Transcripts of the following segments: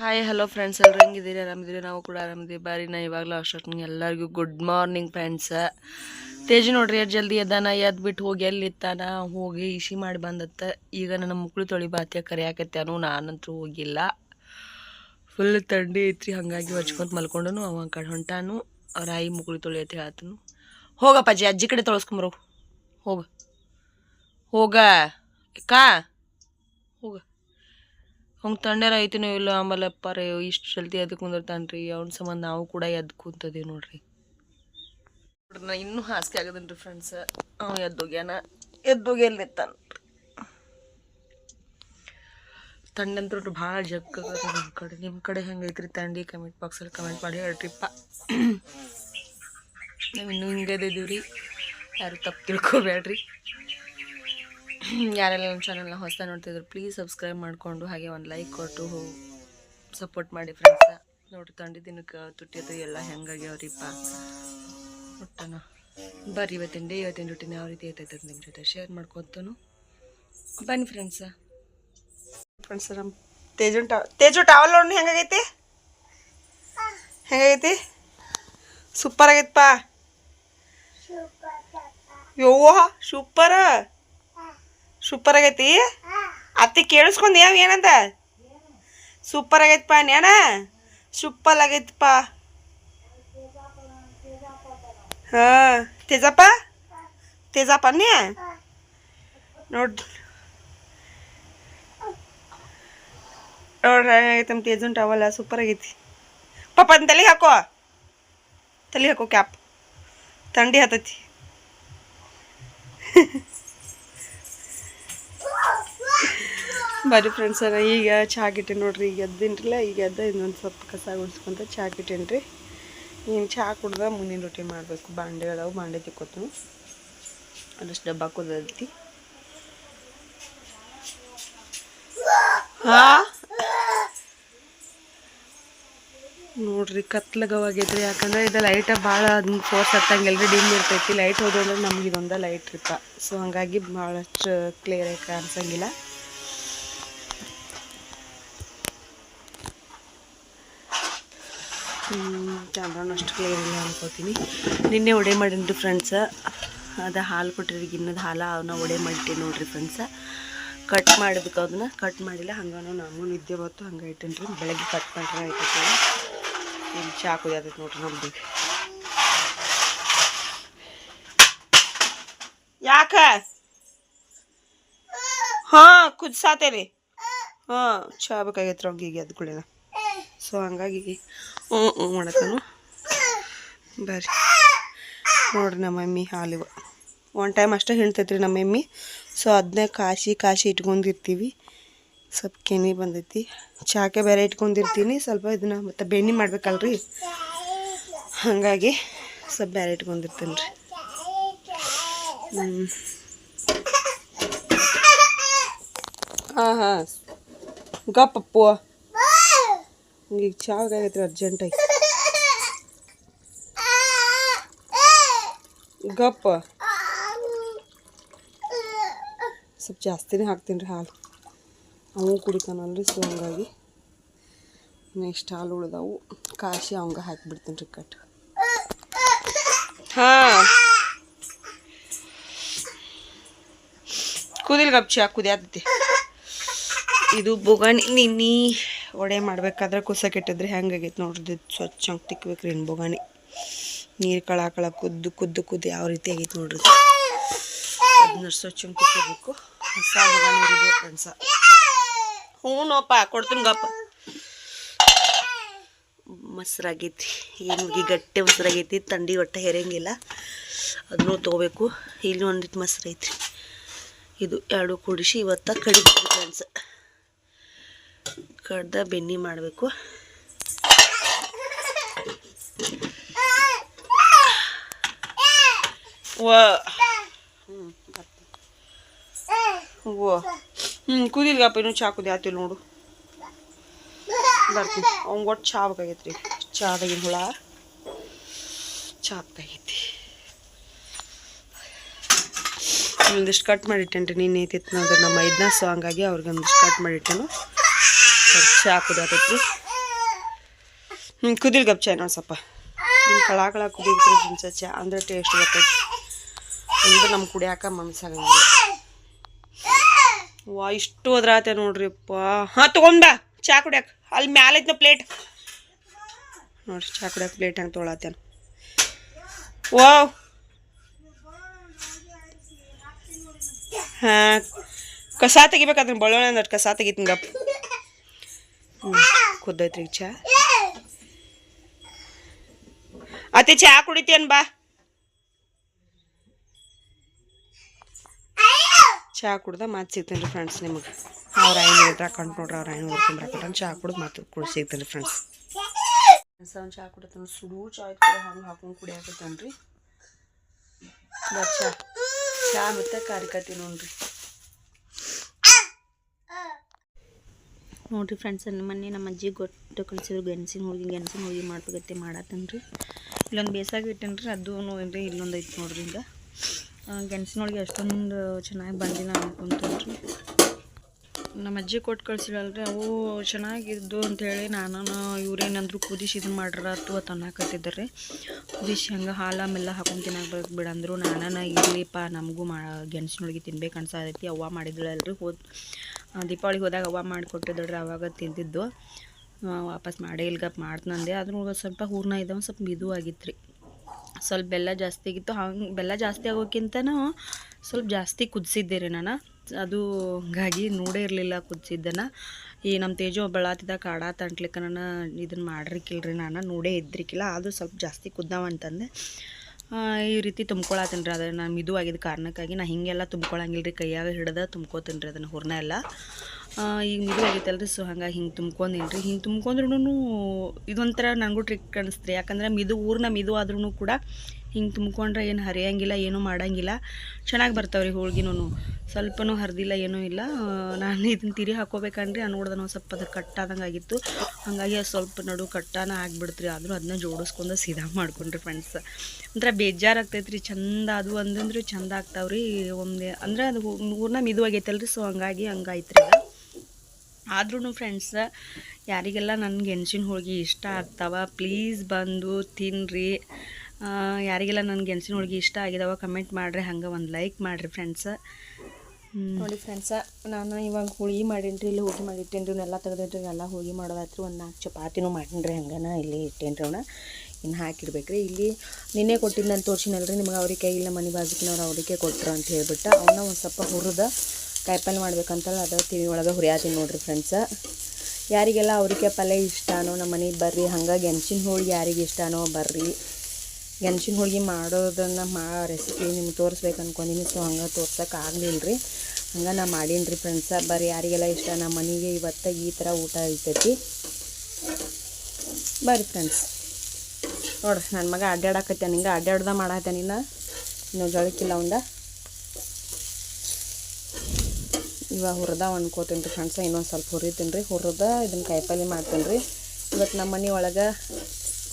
Hi hello friends ಎಲ್ಲರೂ ಹೆಂಗಿದ್ದೀರಿ? ಆರಾಮಿದ್ದೀರಿ? ನಾವು ಕೂಡ ಆರಾಮಿದ್ದೀವಿ. ಬಾರಿ, ನಾ ಇವಾಗಲೂ ಅಷ್ಟೊತ್ತಿಗೆ ಎಲ್ಲರಿಗೂ ಗುಡ್ ಮಾರ್ನಿಂಗ್ ಫ್ರೆಂಡ್ಸ ತೇಜಿ ನೋಡ್ರಿ ಎಷ್ಟು ಜಲ್ದಿ ಎದ್ದಾನ ಎದ್ದು ಬಿಟ್ಟು ಹೋಗಿ ಎಲ್ಲಿತ್ತಾನ ಹೋಗಿ ಇಶಿ ಮಾಡಿ ಬಂದತ್ತ. ಈಗ ನನ್ನ ಮುಕ್ಳು ತೊಳಿ ಬಾತ್ಯ ಕರಿಯಾಕತ್ಯಾನು ನಾನಂತೂ ಹೋಗಿಲ್ಲ. ಫುಲ್ ತಂಡಿ ಐತ್ರಿ, ಹಾಗಾಗಿ ಹೊಚ್ಕೊಂತ ಮಲ್ಕೊಂಡನು, ಅವ ಕಡೆ ಹೊಂಟಾನು ಅವ್ರ ಆಯಿ ಮುಕ್ಳು ತೊಳಿ ಹೇಳ್ತನು. ಹೋಗಪ್ಪಾಜಿ, ಅಜ್ಜಿ ಕಡೆ ತೊಳಸ್ಕೊಂಬರು. ಹೋಗ. ಹೋಗ. ಕಾ ಅವ್ನು ತಣ್ಣರ ಐತಿನೋ ಇಲ್ಲ ಆಮೇಲೆ ಪರ ಇಷ್ಟು ಜಲ್ದಿ ಎದ್ದು ಕುಂದಿರ್ತಾನ್ರಿ, ಅವ್ನ ಸಂಬಂಧ ನಾವು ಕೂಡ ಎದ್ದು ಕುಂತದೀವಿ ನೋಡ್ರಿ. ನೋಡ್ರಿ ನಾ ಇನ್ನೂ ಹಾಸಿಗೆ ಆಗದನ್ರಿ ಫ್ರೆಂಡ್ಸ್ ಅವ ಎದ್ದೋಗ್ಯಾನ ಎದ್ದೋಗಿ ಎಲ್ಲಿರ್ತಾನ? ತಂಡಂತೂ ಭಾಳ ಜಗ್ ನಮ್ಮ ಕಡೆ. ನಿಮ್ಮ ಕಡೆ ಹೆಂಗೈತ್ರಿ ತಂಡಿ? ಕಮೆಂಟ್ ಬಾಕ್ಸಲ್ಲಿ ಕಮೆಂಟ್ ಮಾಡಿ ಹೇಳ್ರಿಪ್ಪ. ನಾವು ಇನ್ನೂ ಹಿಂಗೆ ರೀ ಯಾರು ತಪ್ಪು ತಿಳ್ಕೊಬೇಡ್ರಿ ಯಾರೆಲ್ಲ ನಮ್ಮ ಚಾನಲ್ನ ಹೊಸ ನೋಡ್ತಿದ್ರು ಪ್ಲೀಸ್ ಸಬ್ಸ್ಕ್ರೈಬ್ ಮಾಡಿಕೊಂಡು ಹಾಗೆ ಒಂದು ಲೈಕ್ ಕೊಟ್ಟು ಸಪೋರ್ಟ್ ಮಾಡಿ ಫ್ರೆಂಡ್ಸ ನೋಡಿ ತಂಡಿ ದಿನಕ್ಕೆ ತುಟ್ಟಿಯೋದು ಎಲ್ಲ ಹೆಂಗಾಗ್ಯಾವ್ರಿಪ್ಪ ಒಟ್ಟನ. ಬರ್ರಿ ಇವತ್ತಿನ ಡೇ ಇವತ್ತಿನ ರೊಟ್ಟಿನ ಯಾವ ರೀತಿ ಐತೈತೆ ನಿಮ್ಮ ಜೊತೆ ಶೇರ್ ಮಾಡ್ಕೊತನು. ಬನ್ನಿ ಫ್ರೆಂಡ್ಸ ಫ್ರೆಂಡ್ಸ್ ನಮ್ಮ ತೇಜು ಟಾವ್ ತೇಜು ಟಾವಲ್ ನೋಡಿ ಹೆಂಗಾಗೈತಿ ಹೆಂಗಾಗೈತಿ ಸೂಪರ್ ಆಗೈತಪ್ಪ. ಯವ್ವ ಸೂಪರ ಸೂಪರ್ ಆಗೈತಿ? ಅತ್ತಿ ಕೇಳಿಸ್ಕೊಂಡ್ ಯಾವ ಏನಂದ ಸೂಪರ್ ಆಗೈತಪ್ಪ ನ್ಯಾನ ಸೂಪರ್ ಆಗೈತಪ್ಪ. ಹಾ, ತೇಜಪ್ಪ? ತೇಜಪ್ಪ ನೀ ನೋಡ್. ನೋಡ್ರಿ ಹೆಂಗೈತೆ ನಮ್ಮ ತೇಜನ್ ಟವಲ್ಲ ಸೂಪರ್ ಆಗೈತಿ. ಪಾಪ ಅದನ್ನ ತಲೆಗೆ ಹಾಕೋ. ತಲೆಗೆ ಹಾಕೋ ಕ್ಯಾಪ್ ಥಂಡಿ ಹತ್ತೈತಿ. ಬರ್ರಿ ಫ್ರೆಂಡ್ಸರ ಈಗ ಚಹಾ ಕಿಟ್ಟೆ ನೋಡ್ರಿ, ಈಗ ಎದ್ದಿನ್ರಲ್ಲ, ಈಗ ಎದ್ದ ಇನ್ನೊಂದು ಸ್ವಲ್ಪ ಕಸ ಗುಡಿಸ್ಕೊಂತ ಚಹಾ ಕಿಟ್ಟೇನ್ರಿ ಈಗ ಚಹಾ ಕುಡ್ದ ಮುಂದಿನ ರೊಟ್ಟಿ ಮಾಡಬೇಕು ಬಾಂಡೆಗಳವು ಬಾಂಡೆ ತಿಕ್ಕೋತು ಅದಷ್ಟು ಡಬ್ಬ ಕುದಿ ಹಾ? ನೋಡ್ರಿ ಕತ್ಲಗವಾಗೈತ್ರಿ ಯಾಕಂದ್ರೆ ಇದು ಲೈಟ ಭಾಳ ಅದನ್ನ ಫೋರ್ಸ್ ಹತ್ತಂಗೆಲ್ರಿ ಡಿಮ್ ಇರ್ತೈತಿ. ಲೈಟ್ ಹೋದ್ರೆ ನಮ್ಗೆ ಇದೊಂದ ಲೈಟ್ ಇರ್ತ ಸೊ ಹಂಗಾಗಿ ಭಾಳಷ್ಟು ಕ್ಲಿಯರ್ ಆಗಿ ಕಾಣಿಸಂಗಿಲ್ಲ. ಕ್ಯಾಮ್ರಾನು ಅಷ್ಟು ಕ್ಲಿಯರ್ ಇಲ್ಲ ಅನ್ಕೋತೀನಿ. ನಿನ್ನೆ ಒಡೆ ಮಾಡಿನ್ರಿ ಫ್ರೆಂಡ್ಸ ಅದು ಹಾಲು ಕೊಟ್ಟಿರಿ ಗಿನ್ನದ ಹಾಲು ಅವನ್ನ ಒಡೆ ಮಾಡಿಟ್ಟೆ ನೋಡ್ರಿ ಫ್ರೆಂಡ್ಸ ಕಟ್ ಮಾಡಬೇಕು ಅದನ್ನ ಕಟ್ ಮಾಡಿಲ್ಲ ಹಂಗಾನು ನಾನು ನಿದ್ದೆ ಬತ್ತು ಹಂಗೆ ಇಟ್ಟೇನಿ ಬೆಳಗ್ಗೆ ಕಟ್ ಮಾಡ್ರೆ ಆಯ್ತೈತೆ. ಇಲ್ಲಿ ಚಾಕು ಕುದಿಯತೈತೆ ನೋಡ್ರಿ ನಮ್ದು. ಯಾಕ? ಹಾಂ, ಕುದಿಸಾತೇರಿ. ಹಾಂ, ಚಾ ಬೇಕಾಗೈತೆ ಈಗ ಅದು ಸೊ ಹಂಗಾಗಿ ಹ್ಞೂ ಹ್ಞೂ ಮಾಡತ್ತಾನು ಬರ್ರಿ. ನೋಡ್ರಿ ನಮ್ಮ ಮಮ್ಮಿ ಹಾಲಿವ. ಒನ್ ಟೈಮ್ ಅಷ್ಟೇ ಹೇಳ್ತೈತ್ರಿ ನಮ್ಮ ಮಮ್ಮಿ. ಸೊ ಅದನ್ನೇ ಕಾಶಿ ಕಾಶಿ ಇಟ್ಕೊಂಡಿರ್ತೀವಿ. ಸ್ವಲ್ಪ ಕೆನೆ ಬಂದೈತಿ. ಚಾಕೆ ಬೇರೆ ಇಟ್ಕೊಂಡಿರ್ತೀನಿ. ಸ್ವಲ್ಪ ಇದನ್ನ ಮತ್ತೆ ಬೆಣ್ಣೆ ಮಾಡ್ಬೇಕಲ್ರಿ. ಹಾಗಾಗಿ ಸ್ವಲ್ಪ ಬೇರೆ ಇಟ್ಕೊಂಡಿರ್ತೀನಿ ರೀ. ಹಾಂ ಹಾಂ. ಗಪ್ಪಪ್ಪು ಈಗ ಚಾವ್ ಆಗೈತ್ರಿ ಅರ್ಜೆಂಟಾಗಿ ಗಪ್ಪ. ಸ್ವಲ್ಪ ಜಾಸ್ತಿನೇ ಹಾಕ್ತೀನಿ ರೀ ಹಾಲು. ಅವು ಕುಡಿತಾನಲ್ರಿ ಸೊ ಹಂಗಾಗಿ ನೆಕ್ಸ್ಟ್ ಹಾಲು ಉಳಿದಾವು. ಕಾಶಿ ಅವಂಗೆ ಹಾಕಿಬಿಡ್ತೀನಿ ರೀ ಕಟ್ ಹಾಂ. ಕುದಿಲ್ ಗಪ್ ಚಾ ಕುದಿಯಾತೈತಿ. ಇದು ಬೊಗಣಿ ನಿನ್ನಿ. ಒಡೆ ಮಾಡ್ಬೇಕಾದ್ರೆ ಕುಸಕ್ಕಿಟ್ಟಿದ್ರೆ ಹೆಂಗಾಗೈತೆ ನೋಡ್ರಿ ಸ್ವಚ್ಛ ಹಂಗೆ ತಿಕ್ಬೇಕ್ರಿ ಇನ್ನು ಬೊಗಾಣಿ. ನೀರು ಕಳ ಕಳ ಕುದ್ದು ಕುದ್ದು ಕುದ್ದು ಯಾವ ರೀತಿ ಆಗೈತೆ ನೋಡ್ರಿ. ಅದನ್ನ ಸ್ವಚ್ಛ ಹಂಗೆ ತಿಕ್ಕೋಬೇಕು. ಹೊಸ ಬೊಗಾಣಿ ಇರ್ಬೇಕು ಫ್ರೆಂಡ್ಸ ಹ್ಞೂನಪ್ಪ ಕೊಡ್ತೀನಿ ಗಪ್ಪ. ಮೊಸರಾಗೈತಿ, ಏನು ಗಟ್ಟಿ ಮೊಸರಾಗೈತಿ, ತಂಡಿ ಒಟ್ಟೆ ಹೆರಂಗಿಲ್ಲ. ಅದನ್ನು ತೊಗೋಬೇಕು. ಇಲ್ಲಿ ಒಂದಿಟ್ಟು ಮೊಸರು ಐತ್ರಿ. ಇದು ಎರಡು ಕೂಡಿಸಿ ಇವತ್ತ ಕಡಿಬೇಕು ಫ್ರೆಂಡ್ಸ್. ಕಡ್ದ ಬೆಣ್ಣೆ ಮಾಡಬೇಕು. ವ. ಹ್ಞೂ ಕುದಿಲ್ಗಪ್ಪ ಇನ್ನೂ ಚಾ ಕುದಿ ಆತಿಲ್ಲ ನೋಡು. ಬರ್ತೀನಿ. ಅವ್ಗೆ ಒಟ್ಟು ಚಾ ಬೇಕಾಗೈತ್ರಿ. ಚಾದಾಗಿನ ಹುಳ? ಚಾ ಬೇಕಾಗೈತಿ. ಒಂದಿಷ್ಟು ಕಟ್ ಮಾಡಿಟ್ಟೇನ್ರಿ. ನೀನು ಐತಿತ್ತು ಅಂದ್ರೆ ನಮ್ಮ ಐದನೇ ಸೊ ಹಂಗಾಗಿ ಅವ್ರಿಗೆ ಒಂದಿಷ್ಟು ಕಟ್ ಮಾಡಿಟ್ಟೆನು. ಕುದಿಯತೈತಿ ಹ್ಞೂ ಕುದಿಲ್ ಗಪ್ ಚಾಯ್ ನೋಡಿ ಸ್ವಲ್ಪ. ಹಿಂಗೆ ಕಳ ಕಳ ಕುದಿದ್ರೆ ಫ್ರೆಂಡ್ಸ ಚಾ ಅಂದ್ರೆ ಟೇಸ್ಟ್ ಬರ್ತೈತಿ. ಅಂದ್ರೆ ನಮ್ಮ ಕುಡಿಯಾಕ ಮನ್ಸಾಗಂಗಿಲ್ಲ. ವಾ, ಇಷ್ಟು ಅದ್ರಾತೆ ನೋಡ್ರಿಪ್ಪ. ಹಾಂ, ತೊಗೊಂಡ ಚಾ ಕುಡಿಯಾಕ. ಅಲ್ಲಿ ಮ್ಯಾಲೆ ಐತ್ನ ಪ್ಲೇಟ್ ನೋಡ್ರಿ, ಚಾ ಕುಡಿಯಾಕ ಪ್ಲೇಟ್ ಹಂಗೆ ತೊಗೊಳತ್ತೇನ. ವಾವ್. ಹಾಂ, ಕಸ ತೆಗಿಬೇಕಾದ್ರೆ ಬಳ್ಳೊಳ್ಳೆ ಅಂದ್ರೆ ಕಸ ತೆಗಿತೀನಿ ಗಪ್ ಹ್ಞೂ ಕುದ್ದೈತ್ರಿ ಚಾ. ಅತಿ ಚಾ ಕುಡಿತೇನ್ ಬಾ. ಚಾ ಕುಡ್ದ ಮಾತು ಸಿಗ್ತೇನೆ ರೀ ಫ್ರೆಂಡ್ಸ್ ನಿಮಗೆ. ಅವ್ರ ಐನೂರು ಕಂಡು ನೋಡ್ರಿ, ಅವ್ರ ಐನೂರು ರೂಪಾಯಿ ಅಕೌಂಟ್ ಚಾ ಕುಡ್ದು ಮಾತು ಕುಡಿ ಸಿಗ್ತೇನೆ ರೀ ಫ್ರೆಂಡ್ಸ್ ಅವ್ನು ಚಾ ಕುಡಿತಾನ, ಸುಡು ಚಾಯ್ ಐತೆ ಹಂಗೆ ಹಾಕೊಂಡು ಕುಡಿಯಾಕತ್ತಾನ ರೀ ಬಾ, ಚಾ. ಚಾ ಮತ್ತು ಕಾರಿಕತ್ತಿ ನೋಡ್ರಿ. ನೋಡ್ರಿ ಫ್ರೆಂಡ್ಸ್ ಮೊನ್ನೆ ನಮ್ಮ ಅಜ್ಜಿ ಗೊತ್ತು ಕಳಿಸಿದ್ರು. ಗೆಣಸಿನ ಹೋಳಿಗೆ ಗೆಣಸಿನ ಹೋಳಿಗೆ ಮಾಡ್ಬೇಕತ್ತೆ ಮಾಡತ್ತನ್ರಿ ಇಲ್ಲೊಂದು ಬೇಸಾಗಿ ಇಟ್ಟೇನ್ರಿ, ಅದು ಏನ್ರಿ ಇಲ್ಲೊಂದು ಐತೆ ನೋಡ್ರಿ ಹಿಂಗೆ ಗೆಣಸಿನ ಹೋಳಿಗೆ ಅಷ್ಟೊಂದು ಚೆನ್ನಾಗಿ ಬಂದಿಲ್ಲ ಅನ್ಕೊಂತೀನಿ ನಮ್ಮ ಅಜ್ಜಿ ಕೊಟ್ಟು ಕಳ್ಸಿರಲ್ರಿ ಅವು ಚೆನ್ನಾಗಿದ್ದು ಅಂಥೇಳಿ ನಾನು ಇವ್ರೇನಂದ್ರು ಕುದಿಸಿ ಇದು ಮಾಡ್ರ ಅಥವಾ ತನ್ನಕತ್ತಿದ್ದಾರೆ ಕುದಿಸಿ ಹಂಗೆ ಹಾಲು ಮೆಲ್ಲ ಹಾಕೊಂಡು ತಿನ್ನಕ್ಕೆ ಬಿಡಂದ್ರು. ನಾನು ಇರಲಿಪ್ಪ, ನಮಗೂ ಮಾ ಗೆಣಸಿನ ಹೋಳಿಗೆ ತಿನ್ಬೇಕು ಅನ್ಸಾದೈತಿ ಅವ್ವ ಮಾಡಿದ್ಳಲ್ರಿ. ಹೋದ್ ದೀಪಾವಳಿಗೆ ಹೋದಾಗ ಅವ ಮಾಡಿಕೊಟ್ಟಿದ್ದಳ್ರಿ ಅವಾಗ ತಿಂದಿದ್ದು. ವಾಪಸ್ ಮಾಡೇ ಇಲ್ಗಪ್ಪ ಮಾಡ್ತಂದೆ ಅದ್ರೊಳಗೆ ಸ್ವಲ್ಪ ಹೂರ್ಣ ಇದ್ದಾವೆ ಸ್ವಲ್ಪ ಮಿದು ಆಗಿತ್ತು ಸ್ವಲ್ಪ ಬೆಲ್ಲ ಜಾಸ್ತಿ ಆಗಿತ್ತು. ಹಂಗೆ ಬೆಲ್ಲ ಜಾಸ್ತಿ ಆಗೋಕ್ಕಿಂತನೂ ಸ್ವಲ್ಪ ಜಾಸ್ತಿ ಕುದಿಸಿದ್ದೆ ರೀ ನಾನು. ಅದು ಹಾಗಾಗಿ ನೋಡೇ ಇರಲಿಲ್ಲ ಕುದಿಸಿದ್ದನ್ನು. ಈ ನಮ್ಮ ತೇಜು ಬೆಳಾತಿದ್ದ ಕಾಡ ತಂಟ್ಲಿಕ್ಕೆ ನಾನು ಇದನ್ನು ಮಾಡ್ರಿಕ್ಕಿಲ್ರಿ ನಾನು ನೋಡೇ ಇದ್ರಿಕ್ಕಿಲ್ಲ ಅದು ಸ್ವಲ್ಪ ಜಾಸ್ತಿ ಕುದ್ದಾವ ಅಂತಂದೆ. ಆ, ಈ ರೀತಿ ತುಂಬ್ಕೊಳತ್ತೀನಿ ರೀ ಅದನ್ನು ನಾನು ಆಗಿದ್ದ ಕಾರಣಕ್ಕಾಗಿ. ನಾ ಹೀಗೆಲ್ಲ ತುಂಬ್ಕೊಳಂಗಿಲ್ಲ ರೀ ಕೈಯಾಗ ಹಿಡ್ದು ತುಂಬ್ಕೋತೀನಿ ರೀ ಅದನ್ನು ಹುರ್ನ ಎಲ್ಲ. ಈಗ ಮಿದು ರೀ ಸೊ ಹಂಗಾಗಿ ಹಿಂಗೆ ತುಂಬ್ಕೊಂಡೀನಿ ರೀ ಹಿಂಗೆ ತುಂಬ್ಕೊಂಡ್ರೂ ಇದೊಂಥರ ನನಗೂ ಟ್ರಿಕ್ ರೀ ಯಾಕಂದ್ರೆ ಮಿದು ಊರ್ನ ಮಿದು ಆದ್ರೂ ಕೂಡ ಹಿಂಗೆ ತುಂಬ್ಕೊಂಡ್ರೆ ಏನು ಹರಿಯಂಗಿಲ್ಲ, ಏನೂ ಮಾಡಂಗಿಲ್ಲ. ಚೆನ್ನಾಗಿ ಬರ್ತಾವ್ರಿ ಹೋಳ್ಗಿನೂ ಸ್ವಲ್ಪನೂ ಹರಿದಿಲ್ಲ, ಏನೂ ಇಲ್ಲ. ನಾನು ಇದನ್ನು ತಿರಿ ಹಾಕೋಬೇಕಂದ್ರೆ ನೋಡ್ದೆ ಸ್ವಲ್ಪ ಅದು ಕಟ್ಟಾದಂಗೆ ಆಗಿತ್ತು. ಹಾಗಾಗಿ ಅದು ಸ್ವಲ್ಪ ನಡು ಕಟ್ಟಾನ ಆಗಿಬಿಡ್ತ್ರಿ. ಆದರೂ ಅದನ್ನ ಜೋಡಿಸ್ಕೊಂಡು ಸೀದಾ ಮಾಡ್ಕೊಂಡ್ರಿ ಫ್ರೆಂಡ್ಸ್ ಒಂಥರ ಬೇಜಾರಾಗ್ತೈತೆ ರೀ ಚಂದ ಅದು ಅಂದಂದ್ರೆ ಚಂದ ಆಗ್ತಾವ್ರಿ. ಒಮ್ಮೆ ಅಂದ್ರೆ ಅದು ಊರ್ನ ಮಿದುವಾಗೈತಲ್ರಿ ಸೊ ಹಂಗಾಗಿ ಹಂಗಾಯ್ತು ರೀ ಆದ್ರೂ ಫ್ರೆಂಡ್ಸ್ ಯಾರಿಗೆಲ್ಲ ನನ್ನ ಗೆಣಸಿನ ಹೋಳಿಗೆ ಇಷ್ಟ ಆಗ್ತಾವ ಪ್ಲೀಸ್ ಬಂದು ತಿನ್ನಿರಿ ಯಾರಿಗೆಲ್ಲ ನನ್ನ ಗೆಣಸಿನ ಹೋಳ್ಗೆ ಇಷ್ಟ ಆಗಿದಾವ ಕಮೆಂಟ್ ಮಾಡ್ರಿ, ಹಂಗೆ ಒಂದು ಲೈಕ್ ಮಾಡಿರಿ ಫ್ರೆಂಡ್ಸ್ ನೋಡಿ ಫ್ರೆಂಡ್ಸ ನಾನು ಇವಾಗ ಹೋಳಿಗೆ ಮಾಡೀನಿ ರೀ ಇಲ್ಲಿ ಹೋಗಿ ಮಾಡಿಟ್ಟೇನಿ ರೀ ಇವನ್ನೆಲ್ಲ ತೆಗೆದಿಟ್ರಿ ಎಲ್ಲ ಹೋಳಿ ಮಾಡೋದಾಯ್ತು ಒಂದು ನಾಲ್ಕು ಚಪಾತಿನೂ ಮಾಡೀನಿ ರೀ ಹಂಗನ ಇಲ್ಲಿ ಇಟ್ಟೇನಿ ರೀ ಇನ್ನು ಹಾಕಿಡ್ಬೇಕು ರೀ ಇಲ್ಲಿ ನಿನ್ನೆ ಕೊಟ್ಟಿದ್ದಂತ ತೋರ್ಸಿನಲ್ರಿ, ನಿಮ್ಗೆ ಅವ್ರಿಗೆ ಇಲ್ಲ, ಮನೆ ಬಾಜುಕಿನವ್ರು ಅವ್ರಿಗೆ ಕೊಟ್ಟರು ಅಂತ ಹೇಳ್ಬಿಟ್ಟು. ಅವನ್ನ ಒಂದು ಸ್ವಲ್ಪ ಹುರಿದ ಕಾಯಿಪಲ್ಲೆ ಮಾಡ್ಬೇಕಂತಲ್ಲ, ಅದು ಟಿವಿ ಒಳಗೆ ಹುರಿಯಾತೀನಿ ನೋಡಿರಿ ಫ್ರೆಂಡ್ಸ ಯಾರಿಗೆಲ್ಲ ಅವ್ರಿಗೆ ಪಲ್ಯ ಇಷ್ಟನೋ ನಮ್ಮ ಮನೆಗೆ ಬರ್ರಿ ಹಂಗಾಗಿ ಹೆಂಚಿನ ಹೋಳಿಗೆ ಯಾರಿಗೆ ಇಷ್ಟನೋ ಬರ್ರಿ. ಗೆಣಸಿನ ಹೋಳಿಗೆ ಮಾಡೋದನ್ನು ಮಾ ರೆಸಿಪಿ ನಿಮ್ಗೆ ತೋರಿಸ್ಬೇಕು ಅನ್ಕೊಂಡಿನಿ ಸೊ ಹಂಗೆ ತೋರ್ಸೋಕೆ ಆಗಲಿಲ್ಲ ರೀ ಹಂಗೆ ನಾ ಮಾಡೀನಿ ರೀ ಫ್ರೆಂಡ್ಸ ಬರ್ರಿ ಯಾರಿಗೆಲ್ಲ ಇಷ್ಟ ನಮ್ಮ ಮನೆಗೆ ಇವತ್ತು ಈ ಥರ ಊಟ ಇರ್ತೈತಿ ಬರ್ರಿ ಫ್ರೆಂಡ್ಸ್ ನೋಡ್ರಿ ನನ್ನ ಮಗ ಅಡ್ಡಾಡಕತ್ತೇನೆ ಹಿಂಗೆ ಅಡ್ಡಾಡ್ದ ಮಾಡತ್ತೇನಿಲ್ಲ ಇನ್ನೂ. ಜಳಕ್ಕಿಲ್ಲ ಅವಂದ ಇವಾಗ ಹುರಿದ ಅನ್ಕೋತೀನಿ ರೀ ಫ್ರೆಂಡ್ಸ ಇನ್ನೊಂದು ಸ್ವಲ್ಪ ಹುರಿತೀನಿ ರೀ ಹುರಿದ ಇದನ್ನು ಕಾಯಿಪಲ್ಲೆ ಮಾಡ್ತೀನಿ ರೀ ಇವತ್ತು ನಮ್ಮ ಮನೆ ಒಳಗೆ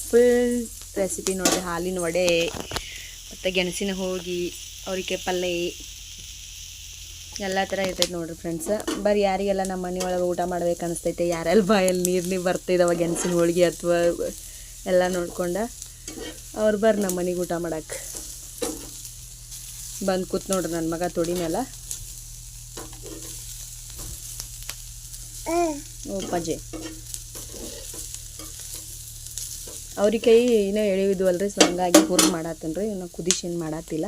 ಫುಲ್ ರೆಸಿಪಿ ನೋಡಿರಿ ಹಾಲಿನ ವಡೆ ಮತ್ತು ಗೆಣಸಿನ ಹೋಗಿ ಅವ್ರಿಗೆ ಪಲ್ಯ ಎಲ್ಲ ಥರ ಇರ್ತೈತೆ ನೋಡ್ರಿ ಫ್ರೆಂಡ್ಸ್ ಬರೀ ಯಾರಿಗೆಲ್ಲ ನಮ್ಮ ಮನೆ ಒಳಗೆ ಊಟ ಮಾಡ್ಬೇಕು ಅನಿಸ್ತೈತೆ ಯಾರೆಲ್ಲ ಬಾಯಲ್ಲಿ ನೀರು ನೀರು ಬರ್ತಿದಾವ ಗೆಣಸಿನ ಹೋಳಿಗೆ ಅಥವಾ ಎಲ್ಲ ನೋಡ್ಕೊಂಡ ಅವ್ರು ಬರ್ರಿ ನಮ್ಮ ಮನೆಗೆ ಊಟ ಮಾಡಕ್ಕೆ ಬಂದು ಕೂತ್ ನೋಡ್ರಿ ನನ್ನ ಮಗ ತೊಡಿ ಮೇಲೆ ಓ ಪಜ್ಜೆ ಅವ್ರಿಕೈ ಇನ್ನೂ ಎಳೆವಿದ್ವಲ್ರಿ ಸೊ ಹಂಗಾಗಿ ಹುರ್ದು ಮಾಡತ್ತೇನೆ ರೀ ಇನ್ನು ಕುದಿಶೇನು ಮಾಡತ್ತಿಲ್ಲ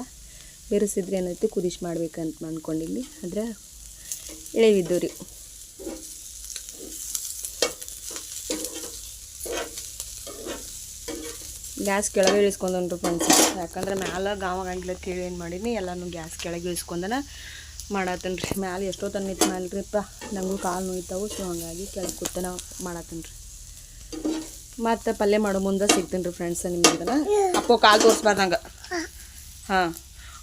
ಬೆರೆಸಿದ್ರೆ ಏನೈತಿ ಕುದಿಸಿ ಮಾಡ್ಬೇಕಂತ ಅಂದ್ಕೊಂಡಿಲ್ಲಿ ಆದ್ರೆ ಎಳೆವಿದ್ದು ರೀ. ಗ್ಯಾಸ್ ಕೆಳಗೆ ಇಳಿಸ್ಕೊಂಡನ್ರಿ ಫ್ರೆಂಡ್ಸ್ ಯಾಕಂದ್ರೆ ಮ್ಯಾಲ ಗಾವಾಗಿಲ್ಲ ಕೇಳಿ ಏನು ಮಾಡೀನಿ ಎಲ್ಲನೂ ಗ್ಯಾಸ್ ಕೆಳಗೆ ಇಳಿಸ್ಕೊಂಡನ ಮಾಡತ್ತೇನೆ ರೀ ಮ್ಯಾಲೆ ಎಷ್ಟೋ ತನ ನಿಂತು ಮ್ಯಾಲ್ರಿಪ್ಪ ನನಗೂ ಕಾಲು ನೋಯ್ತಾವು ಸೊ ಹಂಗಾಗಿ ಕೆಳಗೆ ಕೂತನ ಮಾಡತ್ತೇನೆ ರೀ ಮತ್ತು ಪಲ್ಯ ಮಾಡೋ ಮುಂದೆ ಸಿಗ್ತೀನಿ ರೀ ಫ್ರೆಂಡ್ಸ್ ನಿಮ್ಗೆ ಅಪ್ಪೋ ಕಾಲು ತೋರಿಸ್ಬಾರ್ದಂಗೆ. ಹಾಂ.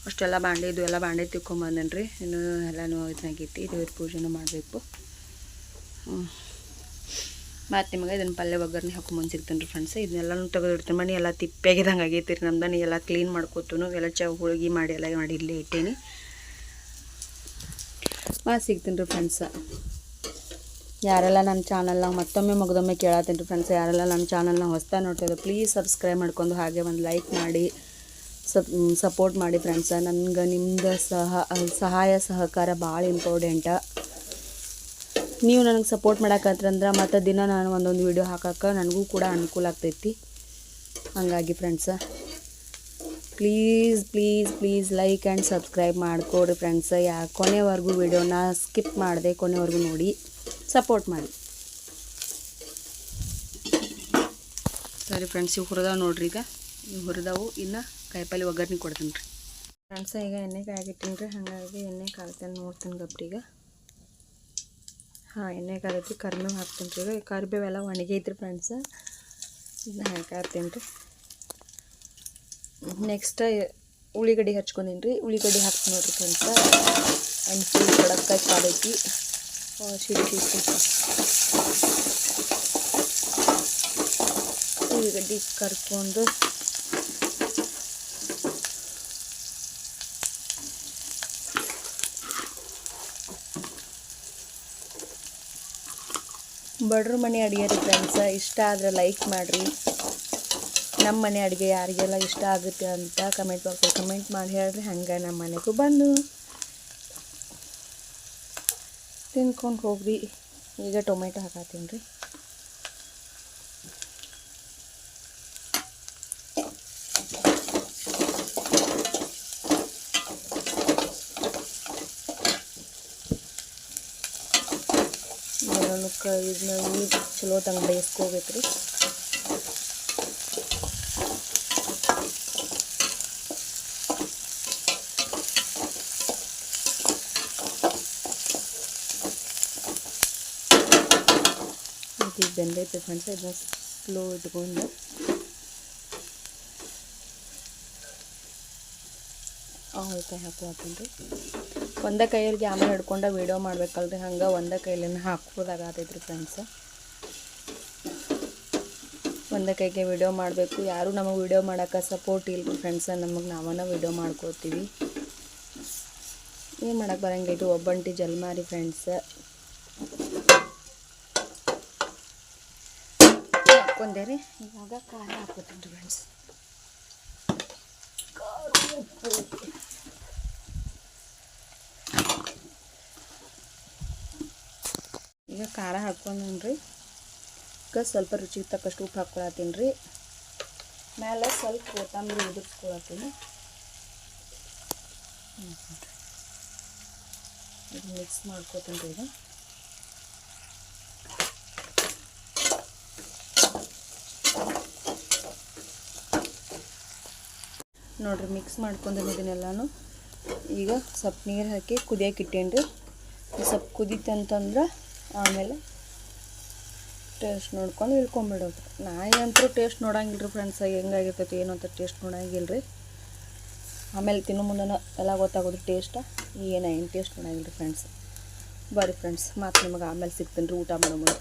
ಅಷ್ಟೆಲ್ಲ ಬಾಂಡೆ ಇದು ಎಲ್ಲ ಬಾಂಡೆ ತಿಕ್ಕೊಂಬಂದೇನೆ ರೀ. ಇನ್ನು ಎಲ್ಲನೂ ಇದಾಗಿತ್ತು ದೇವ್ರ ಪೂಜೆನೂ ಮಾಡಬೇಕು. ಹ್ಞೂ ಮತ್ತು ನಿಮಗೆ ಇದನ್ನು ಪಲ್ಯ ಒಗ್ಗರಣೆ ಹಾಕೊಂಬಂದು ಸಿಗ್ತೀನಿ ರೀ ಫ್ರೆಂಡ್ಸ್ ಇದನ್ನೆಲ್ಲನೂ ತೆಗೆದಿಡ್ತೀನಿ. ಮನೆ ಎಲ್ಲ ತಿಪ್ಪಾಗಿದಂಗೆ ಆಗೈತಿ ರೀ. ನಮ್ದನ್ನು ಎಲ್ಲ ಕ್ಲೀನ್ ಮಾಡ್ಕೊತನು, ಎಲ್ಲ ಚ ಹೋಳಿಗೆ ಮಾಡಿ ಎಲ್ಲ ಮಾಡಿ ಇಲ್ಲೇ ಇಟ್ಟೇನಿ. ಮತ್ತು ಸಿಗ್ತೀನಿ ರೀ ಫ್ರೆಂಡ್ಸ ಯಾರೆಲ್ಲ ನನ್ನ ಚಾನಲ್ನ ಮತ್ತೊಮ್ಮೆ ಮಗದೊಮ್ಮೆ ಕೇಳತ್ತೀನಿ ರೀ ಫ್ರೆಂಡ್ಸ್ ಯಾರೆಲ್ಲ ನನ್ನ ಚಾನಲ್ನ ಹೊಸ್ತಾ ನೋಡ್ತಿದ್ರು ಪ್ಲೀಸ್ ಸಬ್ಸ್ಕ್ರೈಬ್ ಮಾಡ್ಕೊಂಡು ಹಾಗೆ ಒಂದು ಲೈಕ್ ಮಾಡಿ ಸಪ್ ಸಪೋರ್ಟ್ ಮಾಡಿ ಫ್ರೆಂಡ್ಸ ನನಗೆ ನಿಮ್ದು ಸಹ ಸಹಾಯ ಸಹಕಾರ ಭಾಳ ಇಂಪಾರ್ಟೆಂಟ ನೀವು ನನಗೆ ಸಪೋರ್ಟ್ ಮಾಡಕತ್ರಂದ್ರೆ ಮತ್ತು ದಿನ ನಾನು ಒಂದೊಂದು ವೀಡಿಯೋ ಹಾಕಕ್ಕೆ ನನಗೂ ಕೂಡ ಅನುಕೂಲ ಆಗ್ತೈತಿ. ಹಾಗಾಗಿ friends please please please like and subscribe ಮಾಡಿಕೊಡ್ರಿ ಫ್ರೆಂಡ್ಸ ಯಾ, ಕೊನೆವರೆಗೂ ವೀಡಿಯೋನ ಸ್ಕಿಪ್ ಮಾಡಿದೆ ಕೊನೆವರೆಗೂ ನೋಡಿ. ಸಪೋರ್ಟ್ ಮಾಡಿ. ಸರಿ ಫ್ರೆಂಡ್ಸ್ ಇವು ಹುರಿದಾವೆ ನೋಡ್ರಿ ಈಗ. ಇವು ಹುರಿದಾವು ಇನ್ನು ಕಾಯಿಪಲ್ಲೆ ಒಗ್ಗರಣೆ ಕೊಡ್ತೀನಿ ರೀ. ಫ್ರೆಂಡ್ಸ ಈಗ ಎಣ್ಣೆ ಕಾಯಾಗಿಟ್ಟಿನಿ ರೀ ಹಾಗಾಗಿ ಎಣ್ಣೆ ಕಾಯ್ತಾನೆ ನೋಡ್ತೀನಿ ಗಪ್ರೀಗ ಹಾಂ ಎಣ್ಣೆ ಕಾದೈತಿ ಕರಿಬೇವು ಹಾಕ್ತೀನಿ ರೀ ಈಗ. ಕರಿಬೇವೆಲ್ಲ ಒಣಗೈತ್ರಿ ಫ್ರೆಂಡ್ಸ ಇದನ್ನ ಹಾಕಾತೀನಿ ರೀ. ನೆಕ್ಸ್ಟ್ ಉಳ್ಳಿಗಡ್ಡೆ ಹಚ್ಕೊಂಡೀನಿ ರೀ. ಉಳ್ಳಿಗಡ್ಡೆ ಹಾಕ್ತೀನಿ ನೋಡ್ರಿ ಫ್ರೆಂಡ್ಸ ಫುಲ್ ಕಡಕ್ಕಾಯಿ ಕಾದೈತಿ ಸಿಡಿ ಉಳ್ಳಿಗಡ್ಡಿ ಕರ್ಕೊಂಡು ಬಡ್ರ ಮನೆ ಅಡುಗೆ ರೀ ಫ್ರೆಂಡ್ಸ ಇಷ್ಟ ಆದರೆ ಲೈಕ್ ಮಾಡಿರಿ. ನಮ್ಮ ಮನೆ ಅಡುಗೆ ಯಾರಿಗೆಲ್ಲ ಇಷ್ಟ ಆಗುತ್ತೆ ಅಂತ ಕಮೆಂಟ್ ಬಾಕ್ಸಲ್ಲಿ ಕಮೆಂಟ್ ಮಾಡಿ ಹೇಳ್ರಿ. ಹಂಗೆ ನಮ್ಮ ಮನೆಗೂ ಬಂದು. ತಿನ್ಕೊಂಡು ಹೋಗ್ರಿ. ಈಗ ಟೊಮೆಟೊ ಹಾಕತ್ತೀನಿ ರೀ. ಇದನ್ನ ನೀರು ಚಲೋ ತಂಗ ಬೇಯಿಸ್ಕೋಬೇಕು ರೀ ಇದು ಬೆಂದೈತೆ ಫ್ರೆಂಡ್ಸ್ ಇದನ್ನ ಸ್ಲೋ ಇಟ್ಕೊಂಡು. ಕೈ ಹಾಕೋತೀನಿ ಒಂದೇ ಕೈಯಲ್ಲಿ ಆಮೇಲೆ ಹಿಡ್ಕೊಂಡು ವೀಡಿಯೋ ಮಾಡ್ಬೇಕಲ್ರಿ, ಹಂಗೆ ಒಂದೇ ಕೈಲಿನ ಹಾಕೋದಾಗತೈತ್ರಿ ಫ್ರೆಂಡ್ಸ್ ಒಂದೇ ಕೈಗೆ ವಿಡಿಯೋ ಮಾಡಬೇಕು, ಯಾರು ನಮಗೆ ವಿಡಿಯೋ ಮಾಡೋಕೆ ಸಪೋರ್ಟ್ ಇಲ್ರಿ ಫ್ರೆಂಡ್ಸ ನಮಗೆ ನಾವನ್ನ ವಿಡಿಯೋ ಮಾಡ್ಕೋತೀವಿ. ಏನು ಮಾಡಕ್ಕೆ ಇದು ಒಬ್ಬಂಟಿ ಜಲ್ಮಾರಿ ಫ್ರೆಂಡ್ಸ್ ಹಾಕೊಂಡೆ ರೀ ಇವಾಗ ಖಾರ ಹಾಕೋತೀನಿ ಫ್ರೆಂಡ್ಸ್ ಈಗ ಖಾರ ಹಾಕ್ಕೊಂಡ್ರಿ ಈಗ ಸ್ವಲ್ಪ ರುಚಿಗೆ ತಕ್ಕಷ್ಟು ಉಪ್ಪು ಹಾಕ್ಕೊಳತ್ತೀನಿ ರೀ ಮೇಲೆ ಸ್ವಲ್ಪ ಕೊತ್ತಂಬರಿ ಉದುರ್ಸ್ಕೊಳತ್ತೀನಿ ಮಿಕ್ಸ್ ಮಾಡ್ಕೊತೀನಿ ರೀ ಇದು ನೋಡ್ರಿ ಮಿಕ್ಸ್ ಮಾಡ್ಕೊಂಡು ಇದನ್ನೆಲ್ಲನೂ. ಈಗ ಸ್ವಲ್ಪ ನೀರು ಹಾಕಿ ಇಟ್ಟೆನ್ರಿ. ರೀ ಸ್ವಲ್ಪ ಕುದೀತಂತಂದ್ರೆ ಆಮೇಲೆ ಟೇಸ್ಟ್ ನೋಡ್ಕೊಂಡು ಇಳ್ಕೊಂಬಿಡೋದು. ನಾ ಅಂತೂ ಟೇಸ್ಟ್ ನೋಡಂಗಿಲ್ಲ ರೀ ಫ್ರೆಂಡ್ಸ್ ಹೆಂಗಾಗಿರ್ತೈತಿ, ಏನು ಅಂತ ಟೇಸ್ಟ್ ನೋಡಂಗಿಲ್ಲ ರೀ ಆಮೇಲೆ ತಿನ್ನೋ ಮುಂದೆ ಎಲ್ಲ ಗೊತ್ತಾಗೋದು ಟೇಸ್ಟ ಏನು ಏನು ಟೇಸ್ಟ್ ನೋಡಂಗಿಲ್ಲ ರೀ ಫ್ರೆಂಡ್ಸ್ ಬರ್ರಿ ಫ್ರೆಂಡ್ಸ್ ಮತ್ತು ನಿಮಗೆ ಆಮೇಲೆ ಸಿಗ್ತೀನಿ ರೀ ಊಟ ಮಾಡೋ ಮುಂದೆ.